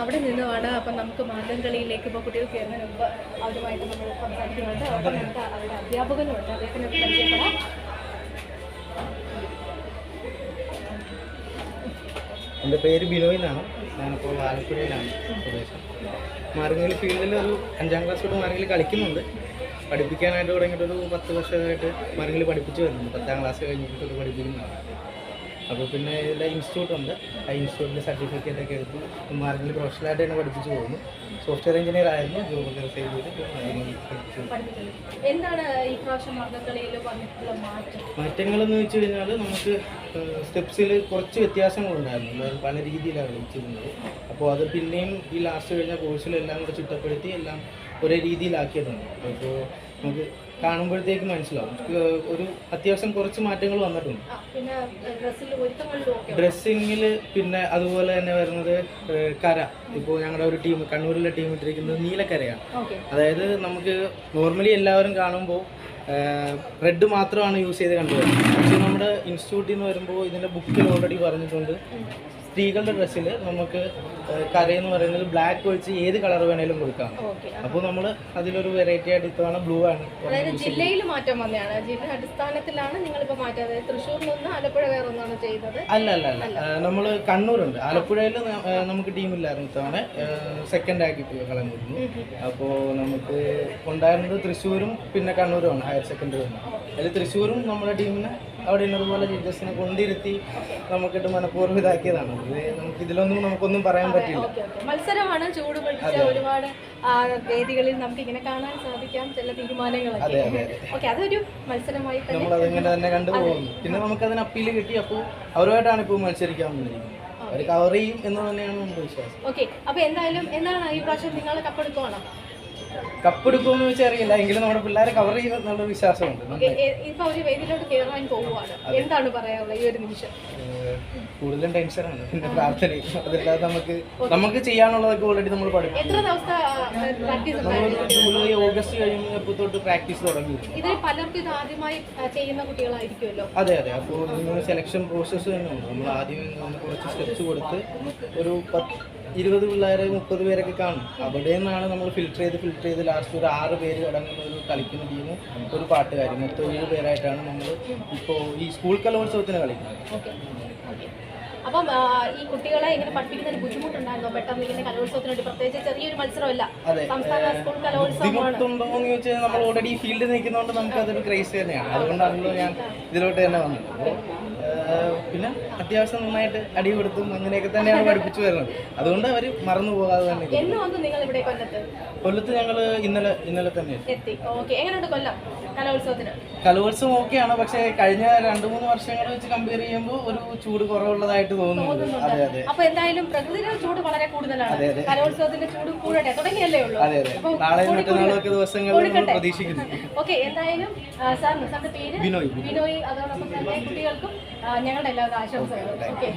അവിടെ നിന്നുമാണ് അപ്പം നമുക്ക് മാർഗംകളിയിലേക്ക് ഇപ്പോൾ കുട്ടികൾ കയറുന്നതിന് മുമ്പ് അവരുമായിട്ട് നമ്മൾ സംസാരിക്കുന്നുണ്ട് അപ്പം നമുക്ക് അവരുടെ അധ്യാപകനുമുണ്ട്. അദ്ദേഹത്തിന് പരിചയപ്പെടാം. എന്റെ പേര് ബിനോയ് ഞാനിപ്പോൾ ആലപ്പുഴയിലാണ് പ്രദേശം. മാർഗംകളി ഫീൽഡിൽ ഒരു അഞ്ചാം ക്ലാസ് തൊട്ട് മാർഗംകളി കളിക്കുന്നുണ്ട്. പഠിപ്പിക്കാനായിട്ട് തുടങ്ങിയിട്ടൊരു പത്ത് വർഷമായിട്ട് മാർഗംകളി പഠിപ്പിച്ച് വരുന്നുണ്ട്. പത്താം ക്ലാസ് കഴിഞ്ഞിട്ട് പഠിപ്പിക്കുന്നതാണ്. അപ്പോൾ പിന്നെ ഇതിലെ ഇൻസ്റ്റിറ്റ്യൂട്ട് ഉണ്ട്. ആ ഇൻസ്റ്റിറ്റ്യൂട്ടിന്റെ സർട്ടിഫിക്കറ്റ് ഒക്കെ എടുത്തു മാർഗംകളി പ്രൊഫഷണലായിട്ട് തന്നെ പഠിപ്പിച്ച് പോകുന്നു സോഫ്റ്റ്വെയർ എഞ്ചിനീയർ ആയിരുന്നു. ജോബൊക്കെ റിസൈവ് ചെയ്ത് മാറ്റങ്ങളെന്ന് വെച്ച് കഴിഞ്ഞാൽ നമുക്ക് സ്റ്റെപ്സിൽ കുറച്ച് വ്യത്യാസങ്ങളുണ്ടായിരുന്നു പല രീതിയിലാണ് കളിച്ചിരുന്നത് അപ്പോൾ അത് പിന്നെയും ഈ ലാസ്റ്റ് കഴിഞ്ഞ കോഴ്സിലെല്ലാം കൂടെ ചിട്ടപ്പെടുത്തി എല്ലാം ഒരേ രീതിയിലാക്കിയതാണ്. അപ്പോൾ നമുക്ക് കാണുമ്പോഴത്തേക്ക് മനസ്സിലാവും. ഒരു അത്യാവശ്യം കുറച്ച് മാറ്റങ്ങൾ വന്നിട്ടുണ്ട്. ഡ്രസ്സിങ്ങിൽ പിന്നെ അതുപോലെ തന്നെ വരുന്നത് കര. ഇപ്പോൾ ഞങ്ങളുടെ ഒരു ടീം കണ്ണൂരിലെ ടീം ഇട്ടിരിക്കുന്നത് നീലക്കരയാണ്. അതായത് നമുക്ക് നോർമലി എല്ലാവരും കാണുമ്പോൾ റെഡ് മാത്രമാണ് യൂസ് ചെയ്ത് കണ്ടുവരുന്നത്. പക്ഷേ നമ്മുടെ ഇൻസ്റ്റിറ്റ്യൂട്ടിൽ നിന്ന് വരുമ്പോൾ ഇതിന്റെ ബുക്കിൽ ഓൾറെഡി പറഞ്ഞിട്ടുണ്ട്. സ്ത്രീകളുടെ ഡ്രസ്സിൽ നമുക്ക് കരയെന്ന് പറയുന്നത് ബ്ലാക്ക് ഒഴിച്ച് ഏത് കളർ വേണേലും കൊടുക്കാം. അപ്പോൾ നമ്മൾ അതിലൊരു വെറൈറ്റി ആയിട്ട് ഇത്തവണ ബ്ലൂ ആണ്. അതായത് ജില്ലയിൽ മാറ്റം വന്നതാണ്. ജില്ല അടിസ്ഥാനത്തിലാണ് നിങ്ങളിപ്പോൾ മാറ്റം അതായത് തൃശ്ശൂരിൽ നിന്ന് ആലപ്പുഴ വേറെ ഒന്നാണ് ചെയ്തത്. അല്ല അല്ല. അല്ല നമ്മൾ കണ്ണൂരുണ്ട്. ആലപ്പുഴയിൽ നമുക്ക് ടീമില്ലായിരുന്നു ഇത്തവണ. സെക്കൻഡ് ആക്കി കളഞ്ഞിരുന്നു. അപ്പോൾ നമുക്ക് ഉണ്ടായിരുന്നത് തൃശ്ശൂരും പിന്നെ കണ്ണൂരുമാണ് ഹയർ സെക്കൻഡറി അതിൽ തൃശ്ശൂരും നമ്മുടെ ടീമിനെ അവിടെ ഉള്ളതുപോലെ ജഡ്ജസിനെ കൊണ്ടിരുത്തി നമുക്കിട്ട് മനഃപൂർവം ഇതാക്കിയതാണ്. ഇത് നമുക്ക് ഇതിലൊന്നും നമുക്കൊന്നും പറയാൻ പറ്റില്ല. മത്സരമാണ് ചൂട് ഒരുപാട് വേദികളിൽ നമുക്ക് ഇങ്ങനെ കാണാൻ സാധിക്കാം ചില തീരുമാനങ്ങളൊക്കെ. അതെ അതെ അതെ. ഓക്കെ അതൊരു മത്സരമായി തന്നെ നമ്മൾ അതിങ്ങനെ തന്നെ കണ്ടുപോകുന്നു പിന്നെ നമുക്ക് അതിന് അപ്പീൽ കിട്ടി അപ്പോൾ അവരുമായിട്ടാണ് ഇപ്പോൾ മത്സരിക്കാൻ വന്നിരിക്കുന്നത്. അവർ കവർ ചെയ്യും എന്ന് തന്നെയാണ് നമ്മുടെ വിശ്വാസം. ഓക്കെ അപ്പോൾ എന്തായാലും എന്താണ് ഈ പ്രാവശ്യം നിങ്ങൾ കപ്പെടുക്കുവാണോ കപ്പെടുക്കുമെന്ന് വെച്ചാൽ അറിയില്ല. എങ്കിലും നമ്മുടെ പിള്ളേരെ കവർ ചെയ്യും എന്നുള്ള വിശ്വാസമുണ്ട് എന്താണ് പറയാനുള്ള ഈ ഒരു നിമിഷം? കൂടുതലും ടെൻഷനാണ് പിന്നെ പ്രാർത്ഥനയും അതല്ലാതെ നമുക്ക് നമുക്ക് ചെയ്യാനുള്ളതൊക്കെ ഓൾറെഡി നമ്മൾ പഠിക്കും നമ്മളൊരു ജൂലൈ ഓഗസ്റ്റ് കഴിയുമ്പോൾ തൊട്ട് പ്രാക്ടീസ് തുടങ്ങി. അതെ അതെ. അപ്പോൾ സെലക്ഷൻ പ്രോസസ്സ് തന്നെ ഉണ്ട്. നമ്മൾ ആദ്യം കുറച്ച് സ്റ്റെപ്സ് കൊടുത്ത് ഒരു പത്ത് ഇരുപത് പിള്ളേരെ മുപ്പത് പേരൊക്കെ കാണും. അവിടെ നിന്നാണ് നമ്മൾ ഫിൽറ്റർ ചെയ്ത് ഫിൽറ്റർ ചെയ്ത് ലാസ്റ്റ് ഒരു ആറ് പേര് അടങ്ങുന്ന ഒരു കളിക്കുന്ന ടീം ഒരു പാട്ടുകാരി. മൊത്തം ഏഴ് പേരായിട്ടാണ് നമ്മൾ ഇപ്പോൾ ഈ സ്കൂൾ കലോത്സവത്തിന് കളിക്കുന്നത്. അപ്പം ഈ കുട്ടികളെ ഇങ്ങനെ ബുദ്ധിമുട്ടുണ്ടായിരുന്നോ? പെട്ടെന്ന് ഇങ്ങനെ കലോത്സവത്തിന് വേണ്ടി പ്രത്യേകിച്ച് ചെറിയൊരു മത്സരമല്ല. അതെ. സംസ്ഥാന സ്കൂൾ എന്ന് ചോദിച്ചാൽ നമ്മൾ ഓൾറെഡി ഫീൽഡിൽ നിൽക്കുന്നതുകൊണ്ട് നമുക്ക് അതൊരു ക്രൈസ് തന്നെയാണ്. അതുകൊണ്ടാണല്ലോ ഞാൻ ഇതിലോട്ട് തന്നെ വന്നത്. പിന്നെ അത്യാവശ്യം നന്നായിട്ട് അടി കൊടുത്തും അങ്ങനെയൊക്കെ തന്നെയാണ് പഠിപ്പിച്ചു വരുന്നത്. അതുകൊണ്ട് അവർ മറന്നു പോകാതെ തന്നെ കൊല്ലത്ത്? ഞങ്ങൾ ഞങ്ങൾ ഇന്നലെ ഇന്നലെ തന്നെ കലോത്സവം ഓക്കെയാണ്. പക്ഷേ കഴിഞ്ഞ രണ്ടു മൂന്ന് വർഷങ്ങൾ വെച്ച് കമ്പയർ ചെയ്യുമ്പോൾ ഒരു ചൂട് കുറവുള്ളതായിട്ട് തോന്നുന്നു അതെ അതെ. അപ്പൊ എന്തായാലും പ്രകൃതിയുടെ ചൂട് വളരെ കൂടുതലാണ്. അതെ, അതെ. കലോത്സവത്തിന്റെ ചൂട് കൂടട്ടെ. തുടങ്ങിയല്ലേ ഉള്ളൂ? അതെ അതെ. നാളെ മറ്റന്നാളൊക്കെ ദിവസങ്ങൾ ദിവസങ്ങളിൽ നമ്മൾ പ്രതീക്ഷിക്കുന്നു. ഓക്കെ എന്തായാലും സാറിന് സാറിന്റെ പേര് ബിനോയ്. ബിനോയ്. അതോടൊപ്പം തന്നെ കുട്ടികൾക്കും ഞങ്ങളുടെ എല്ലാവരും ആശംസകളും ഓക്കെ